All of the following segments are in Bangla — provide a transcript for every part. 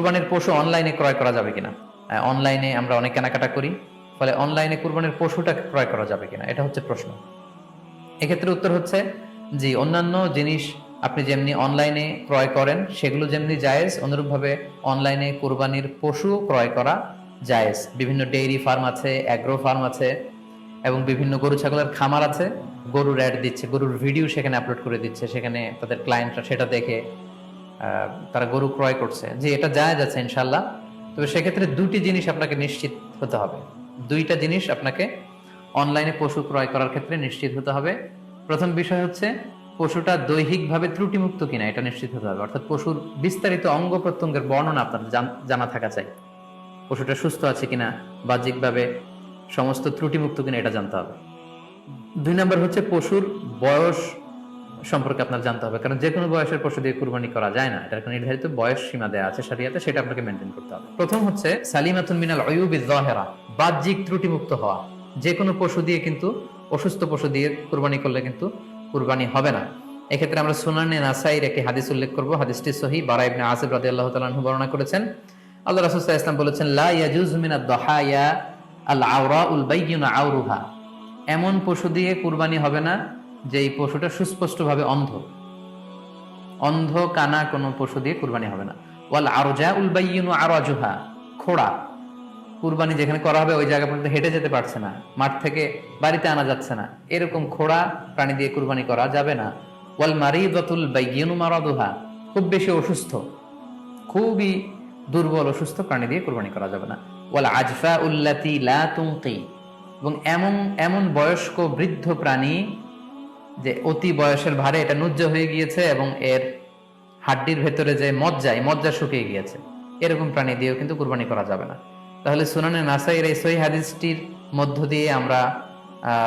কুরবানির পশু অনলাইনে ক্রয় করা যাবে কিনা? অনলাইনে আমরা অনেক কেনাকাটা করি, ফলে অনলাইনে কুরবানির পশুটা ক্রয় করা যাবে কিনা? এটা হচ্ছে প্রশ্ন। এক্ষেত্রে উত্তর হচ্ছে জি অন্যান্য জিনিস আপনি যেমনি অনলাইনে ক্রয় করেন, সেগুলো যেমনি জায়েজ, অনুরূপভাবে অনলাইনে কুরবানির পশু ক্রয় করা জায়েজ। বিভিন্ন ডেইরি ফার্ম আছে, অ্যাগ্রো ফার্ম আছে, এবং বিভিন্ন গরু, ছাগলের খামার আছে। গরুর অ্যাড দিচ্ছে, গরুর ভিডিও সেখানে আপলোড করে দিচ্ছে, সেখানে তাদের ক্লায়েন্টরা সেটা দেখে তারা গরু ক্রয় করছে। যে এটা জায়েজ আছে ইনশাল্লাহ তবে সেক্ষেত্রে দুটি জিনিস আপনাকে নিশ্চিত হতে হবে। দুইটা জিনিস আপনাকে অনলাইনে পশু ক্রয় করার ক্ষেত্রে নিশ্চিত হতে হবে। প্রথম বিষয় হচ্ছে, পশুটা দৈহিকভাবে ত্রুটিমুক্ত কিনা, এটা নিশ্চিত হতে হবে। অর্থাৎ পশুর বিস্তারিত অঙ্গ প্রত্যঙ্গের বর্ণনা আপনার জানা থাকা চাই। পশুটা সুস্থ আছে কিনা, বাহ্যিকভাবে সমস্ত ত্রুটিমুক্ত কিনা, এটা জানতে হবে। দুই নম্বর হচ্ছে, পশুর বয়স সম্পর্কে আপনার জানতে হবে। কারণ যে কোনো বয়সের পশু দিয়ে কুরবানি করা যায় না। এটার একটা নির্ধারিত বয়স সীমা দেওয়া আছে সারিয়াতে সেটা আপনাকে মেনটেন করতে হবে। প্রথম হচ্ছে সালিমাতুন মিনাল অয়ুবি জহেরা বাহ্যিক ত্রুটিমুক্ত হওয়া। যে কোনো পশু দিয়ে কিন্তু, অসুস্থ পশু দিয়ে কুরবানি করলে কিন্তু কুরবানি হবে না। এক্ষেত্রে আমরা সুনানে নাসাইর একটি হাদিস উল্লেখ করব। হাদিসটি সহি বারা ইবনে আসিফ রাদিয়াল্লাহু তাআলা আনহু বর্ণনা করেছেন। আল্লাহ রাসূল সাল্লাল্লাহু আলাইহি ওয়াসাল্লাম বলেছেন, লা ইয়াজুজু মিনাদ দাহায়া আল আওরাউল বাইয়িনা আওরুহা। এমন পশু দিয়ে কুরবানি হবে না যে এই পশুটা সুস্পষ্টভাবে অন্ধ। অন্ধ কানা কোনো পশু দিয়ে কুরবানি হবে না। ওয়াল আরজা বাইয়িনু আরাজুহা, খোড়া। কুরবানি যেখানে করা হবে ওই জায়গা পর্যন্ত হেঁটে যেতে পারছে না, মাঠ থেকে বাড়িতে আনা যাচ্ছে না। এরকম খোড়া প্রাণী দিয়ে কুরবানি করা যাবে না। ওয়াল মারিদাতুল বাইয়িনু মারাদুহা, খুব বেশি অসুস্থ, খুবই দুর্বল, অসুস্থ প্রাণী দিয়ে কুরবানি করা যাবে না। ওয়াল আজফা উল্লাতি লা তুমকি, এবং এমন এমন বয়স্ক বৃদ্ধ প্রাণী যে অতি বয়সের ভারে এটা নুজ্জ হয়ে গিয়েছে এবং এর হাড্ডির ভেতরে যে মজ্জা মজ্জা শুকিয়ে গিয়েছে। এরকম প্রাণী দিয়েও কিন্তু কুরবানি করা যাবে না। তাহলে সুনানে নাসাইয়ের এই সহি হাদিসটির মধ্য দিয়ে আমরা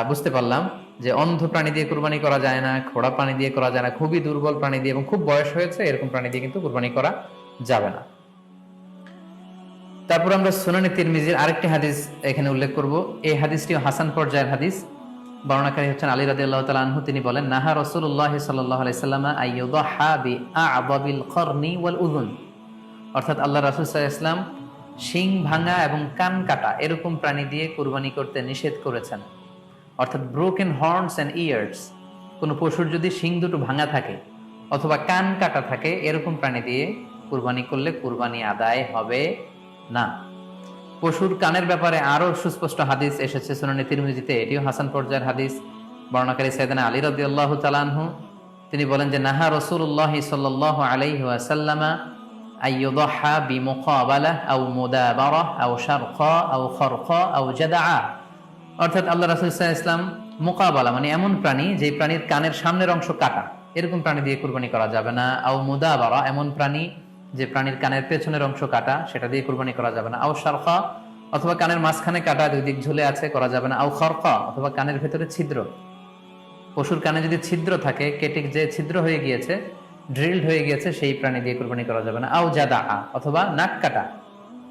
বুঝতে পারলাম যে অন্ধ প্রাণী দিয়ে কুরবানি করা যায় না, খোড়া প্রাণী দিয়ে করা যায় না, খুবই দুর্বল প্রাণী দিয়ে এবং খুব বয়স হয়েছে, এরকম প্রাণী দিয়ে কিন্তু কুরবানি করা যাবে না। তারপর আমরা সুনানি তিরমিজির আরেকটি হাদিস এখানে উল্লেখ করব। এই হাদিসটিও হাসান পর্যায়ের হাদিস। বর্ণাকারী হচ্ছেন আলী রাদিয়াল্লাহু তাআলা আনহু। তিনি বলেন, নাহা রাসূলুল্লাহ সাল্লাল্লাহু আলাইহি সাল্লাম আইয়ুদাহা বি আ'দাবিল করনি ওয়াল উযুন। অর্থাৎ আল্লাহ রাসূল সাল্লাম শিং ভাঙা এবং কান কাটা এরকম প্রাণী দিয়ে কুরবানি করতে নিষেধ করেছেন। অর্থাৎ ব্রোকেন হর্নস অ্যান্ড ইয়ার্স কোনো পশুর যদি শিং দুটো ভাঙা থাকে অথবা কান কাটা থাকে, এরকম প্রাণী দিয়ে কুরবানি করলে কুরবানি আদায় হবে না। পশুর কানের ব্যাপারে আরও সুস্পষ্ট হাদিস এসেছে সুনানি তিরমিজিতে। এটিও হাসান পর্যায়ের হাদিস বর্ণাকারী সাইদানা আলী রাদিয়াল্লাহু তাআলা আনহু। তিনি বলেন যে, নাহা রসুল্লাহ সাল্লাল্লাহু আলাইহি ওয়াসাল্লামা আইয়ুদহা বিমুকাবালা আও মুদাবারা আও শারকা আও খরকা আও জাদাআ। অর্থাৎ আল্লাহ রাসূল ইসলাম মোকাবালা মানে এমন প্রাণী যে প্রাণীর কানের সামনের অংশ কাটা। এরকম প্রাণী দিয়ে কুরবানি করা যাবে না। আও মুদাবারা, এমন প্রাণী যে প্রাণীর কানের পেছনের অংশ কাটা, সেটা দিয়ে কুরবানি করা যাবে না। আও শারকা অথবা কানের মাঝখানে কাটা, দুই দিক ঝুলে আছে, করা যাবে না। আও খরকা অথবা কানের ভেতরে ছিদ্র। পশুর কানে যদি ছিদ্র থাকে, কেটে যে ছিদ্র হয়ে গিয়েছে, ড্রিলড হয়ে গিয়েছে, সেই প্রাণী দিয়ে কুরবানি করা যাবে না। আও জাদা আ অথবা নাক কাটা,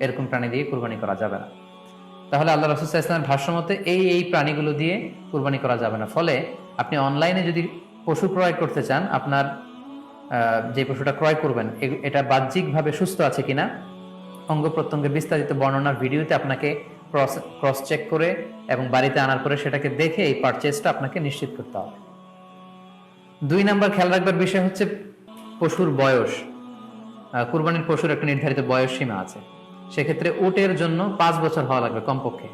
এরকম প্রাণী দিয়ে কুরবানি করা যাবে না। তাহলে আল্লাহ রসুল ইসলামের ভাষ্য মতে এই এই প্রাণীগুলো দিয়ে কুরবানি করা যাবে না। ফলে আপনি অনলাইনে যদি পশু ক্রয় করতে চান, আপনার যে পশুটা ক্রয় করবেন এটা বাহ্যিকভাবে সুস্থ আছে কিনা, অঙ্গ প্রত্যঙ্গের বিস্তারিত বর্ণনার ভিডিওতে আপনাকে ক্রস ক্রস চেক করে এবং বাড়িতে আনার পরে সেটাকে দেখে এই পারচেজটা আপনাকে নিশ্চিত করতে হবে। দুই নাম্বার খেয়াল রাখবার বিষয় হচ্ছে পশুর বয়স। কুরবানির পশুর একটা নির্ধারিত বয়স সীমা আছে। সেক্ষেত্রে উটের জন্য পাঁচ বছর হওয়া লাগবে কমপক্ষে।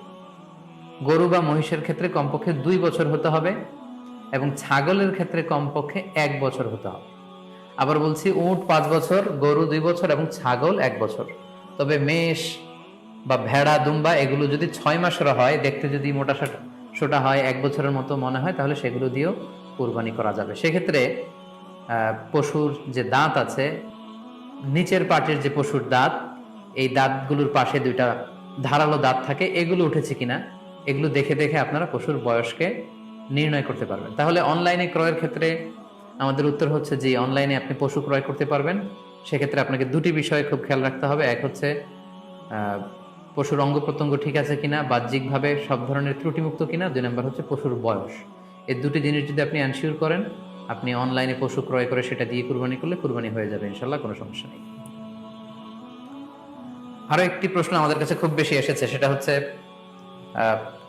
গরু বা মহিষের ক্ষেত্রে কমপক্ষে দুই বছর হতে হবে এবং ছাগলের ক্ষেত্রে কমপক্ষে এক বছর হতে হবে। আবার বলছি উট পাঁচ বছর, গরু দুই বছর এবং ছাগল এক বছর। তবে মেষ বা ভেড়া, দুম্বা এগুলো যদি ছয় মাসের হয়, দেখতে যদি মোটা সোটা- হয়, এক বছরের মতো মনে হয়, তাহলে সেগুলো দিয়েও কুরবানি করা যাবে। সেক্ষেত্রে পশুর যে দাঁত আছে, নিচের পাটের যে পশুর দাঁত, এই দাঁতগুলোর পাশে দুইটা ধারালো দাঁত থাকে, এগুলো উঠেছে কিনা, এগুলো দেখে দেখে আপনারা পশুর বয়সকে নির্ণয় করতে পারবেন। তাহলে অনলাইনে ক্রয়ের ক্ষেত্রে আমাদের উত্তর হচ্ছে যে অনলাইনে আপনি পশু ক্রয় করতে পারবেন। সেক্ষেত্রে আপনাকে দুটি বিষয়ে খুব খেয়াল রাখতে হবে। এক হচ্ছে পশুর অঙ্গ প্রত্যঙ্গ ঠিক আছে কিনা, বাহ্যিকভাবে সব ধরনের ত্রুটিমুক্ত কিনা। দুই নম্বর হচ্ছে পশুর বয়স। এই দুটি জিনিস যদি আপনি অ্যানশিওর করেন, আপনি অনলাইনে পশু ক্রয় করে সেটা দিয়ে কুরবানি করলে কুরবানি হয়ে যাবে ইনশাল্লাহ কোনো সমস্যা নেই। আরও একটি প্রশ্ন আমাদের কাছে খুব বেশি এসেছে, সেটা হচ্ছে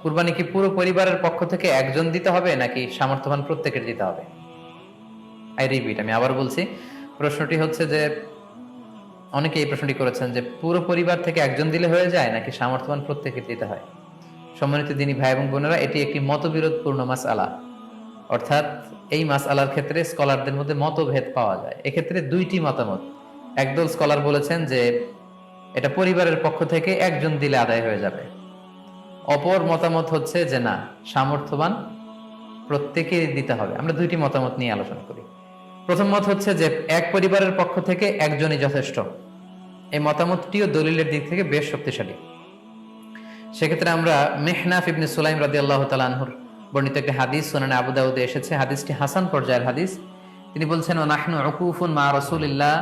কুরবানি কি পুরো পরিবারের পক্ষ থেকে একজন দিতে হবে নাকি সামর্থ্যবান প্রত্যেকের দিতে হবে? আই রিপিট আমি আবার বলছি, প্রশ্নটি হচ্ছে যে, অনেকে এই প্রশ্নটি করেছেন যে, পুরো পরিবার থেকে একজন দিলে হয়ে যায় নাকি সামর্থ্যবান প্রত্যেকে দিতে হয়? সম্মানিত দিনী ভাই এবং বোনেরা, এটি একটি মতবিরোধপূর্ণ মাস আলা অর্থাৎ এই মাস আলার ক্ষেত্রে স্কলারদের মধ্যে মতভেদ পাওয়া যায়। এক্ষেত্রে দুইটি মতামত। একদল স্কলার বলেছেন যে, এটা পরিবারের পক্ষ থেকে একজন দিলে আদায় হয়ে যাবে। অপর মতামত হচ্ছে যে, না, সামর্থ্যবান প্রত্যেকে দিতে হবে। আমরা দুইটি মতামত নিয়ে আলোচনা করি। প্রথম মত হচ্ছে যে এক পরিবারের পক্ষ থেকে একজনই যথেষ্ট। এই মতামতটিও দলিলের দিক থেকে বেশ শক্তিশালী। সেক্ষেত্রে আমরা মেহনাফ ইবনে সুলাইম রাদি আল্লাহ তালানহুর বর্ণিত একটি হাদিস সোনানে আবু দাউদে এসেছে। হাদিসটি হাসান পর্যায়ের হাদিস। তিনি বলছেন নাহনু উকুফুন মা রসুলিল্লাহ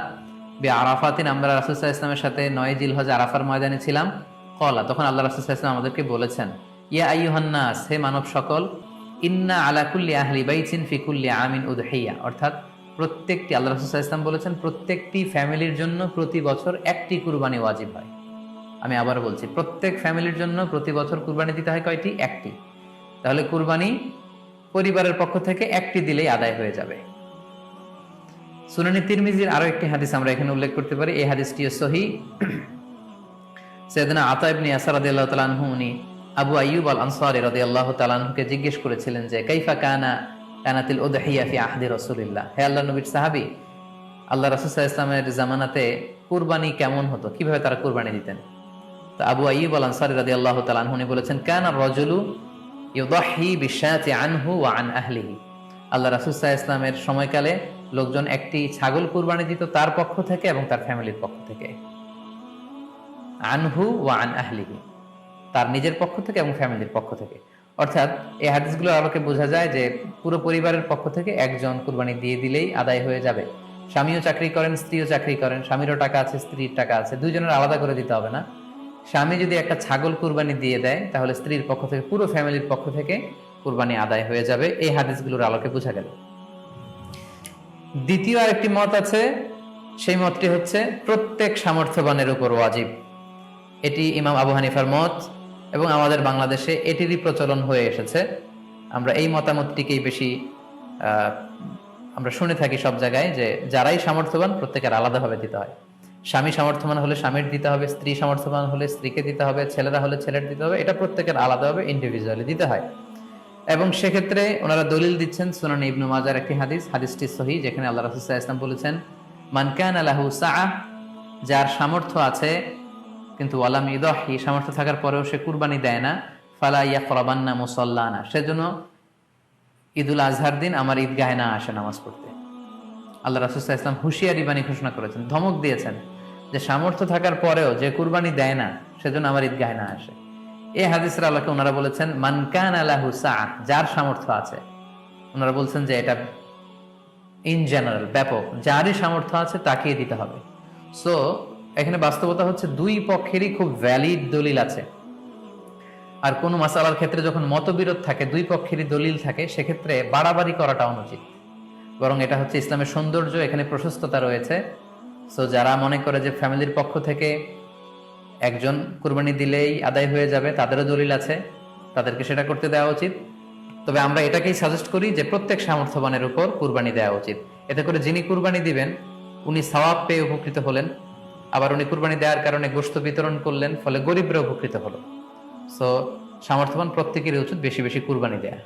বি আরাফাতিন। আমরা রাসুসাহ ইসলামের সাথে নয় জিল হজ আরাফার ময়দানে ছিলাম। কলা তখন আল্লাহ রাসুসাহ ইসলাম আমাদেরকে বলেছেন, ইয়া আইয়ুহান্নাস হে মানব সকল, ইন্না আলাকুল্লি আহলি বাইচিন ফি কুল্লি আমিন উদহিয়া। অর্থাৎ প্রত্যেকটি, আল্লাহ রাসুসাহ ইসলাম বলেছেন, প্রত্যেকটি ফ্যামিলির জন্য প্রতি বছর একটি কুরবানি ওয়াজিব হয়। আমি আবার বলছি, প্রত্যেক ফ্যামিলির জন্য প্রতি বছর কুরবানি দিতে হয় কয়টি? একটি। তাহলে কুরবানি পরিবারের পক্ষ থেকে একটি দিলেই আদায় হয়ে যাবে। সুনানি তিরমিজির আরও একটি হাদিস আমরা এখানে উল্লেখ করতে পারি। এই হাদিসটিও সহি। সেদিনা আতা ইবনি আসার রাদিয়াল্লাহু তাআলা উনি আবু আইয়ুব আল আনসারী রাদিয়াল্লাহু আল্লাহ আনহুকে জিজ্ঞেস করেছিলেন যে, কাইফা কানা কানাতিল উদহিয়া ফি আহদি রাসূলিল্লাহ। হে আল্লাহ নবীর সাহাবী আল্লাহ রাসূল সাল্লাল্লাহু ইসলামের জামানাতে কুরবানি কেমন হতো? কীভাবে তারা কুরবানি দিতেন? তো আবু আইয়ুব আল আনসারী রাদিয়াল্লাহু তাআলা আনহু উনি বলেছেন, কানা রাজুলু ইউদাহি বিশাতি আনহু ওয়া আন আহলিহি। আল্লাহ আলাইহি ইসলামের সময়কালে লোকজন একটি ছাগল কুরবানি দিত তার পক্ষ থেকে এবং তার ফ্যামিলির পক্ষ থেকে। আনহু ওয়া আন আহলিহি, তার নিজের পক্ষ থেকে এবং ফ্যামিলির পক্ষ থেকে। অর্থাৎ এই হাদিসগুলোর আলোকে বোঝা যায় যে পুরো পরিবারের পক্ষ থেকে একজন কুরবানি দিয়ে দিলেই আদায় হয়ে যাবে। স্বামীও চাকরি করেন, স্ত্রীও চাকরি করেন, স্বামীরও টাকা আছে, স্ত্রীর টাকা আছে, দুইজনের আলাদা করে দিতে হবে না। স্বামী যদি একটা ছাগল কুরবানি দিয়ে দেয়, তাহলে স্ত্রীর পক্ষ থেকে, পুরো ফ্যামিলির পক্ষ থেকে কুরবানি আদায় হয়ে যাবে। এই হাদিসগুলোর আলোকে বোঝা গেল। দ্বিতীয় আরেকটি মত আছে, সেই মতটি হচ্ছে প্রত্যেক সামর্থ্যবানের উপর ওয়াজিব। এটি ইমাম আবু হানিফার মত। এবং আমাদের বাংলাদেশে এটিরই প্রচলন হয়ে এসেছে। আমরা এই মতামতটিকেই বেশি আমরা শুনে থাকি সব জায়গায় যে যারাই সামর্থ্যবান প্রত্যেকের আলাদাভাবে দিতে হয়। স্বামী সামর্থ্যবান হলে স্বামীর দিতে হবে, স্ত্রী সামর্থ্যবান হলে স্ত্রীকে দিতে হবে, ছেলেরা হলে ছেলের দিতে হবে, এটা প্রত্যেকের আলাদাভাবে ইন্ডিভিজুয়ালি দিতে হয়। এবং সেক্ষেত্রে ওনারা দলিল দিচ্ছেন সুনান ইবনু মাজার একটি হাদিস, হাদিসটি সহি, যেখানে আল্লাহ রাসুল ইসলাম বলেছেন মানকান আলাহু সাআ যার সামর্থ্য আছে কিন্তু ওয়ালাম ইদহি সামর্থ্য থাকার পরেও সে কুরবানি দেয় না। ফালা ইয়া ফরাবান্না মুসল্লানা। সেজন্য ঈদুল আজহার দিন আমার ঈদগাহে না আসে নামাজ পড়তে। আল্লাহ রাসুল্লাহ ইসলাম হুঁশিয়ারি বাণী ঘোষণা করেছেন, ধমক দিয়েছেন যে সামর্থ্য থাকার পরেও যে কুরবানি দেয় না, সেজন্য আমার ঈদগাহে না আসে। এই হাদিসের আল্লাহকে ওনারা বলেছেন মানকান আলাহু সা যার সামর্থ্য আছে। ওনারা বলছেন যে এটা ইন জেনারেল ব্যাপক। যারই সামর্থ্য আছে তাকেই দিতে হবে। সো এখানে বাস্তবতা হচ্ছে দুই পক্ষেরই খুব ভ্যালিড দলিল আছে। আর কোনো মাসালার ক্ষেত্রে যখন মতবিরোধ থাকে, দুই পক্ষেরই দলিল থাকে, সেক্ষেত্রে বাড়াবাড়ি করাটা অনুচিত। বরং এটা হচ্ছে ইসলামের সৌন্দর্য, এখানে প্রশস্ততা রয়েছে। সো যারা মনে করে যে ফ্যামিলির পক্ষ থেকে একজন কুরবানি দিলেই আদায় হয়ে যাবে, তাদেরও দলিল আছে। তাদেরকে সেটা করতে দেওয়া উচিত। তবে আমরা এটাকেই সাজেস্ট করি যে প্রত্যেক সামর্থ্যবানের উপর কুরবানি দেওয়া উচিত। এতে করে যিনি কুরবানি দিবেন, উনি সওয়াব পেয়ে উপকৃত হলেন। আবার উনি কুরবানি দেওয়ার কারণে গোস্ত বিতরণ করলেন, ফলে গরিবরা উপকৃত হলো। সো সামর্থ্যবান প্রত্যেকেরই উচিত বেশি বেশি কুরবানি দেয়া।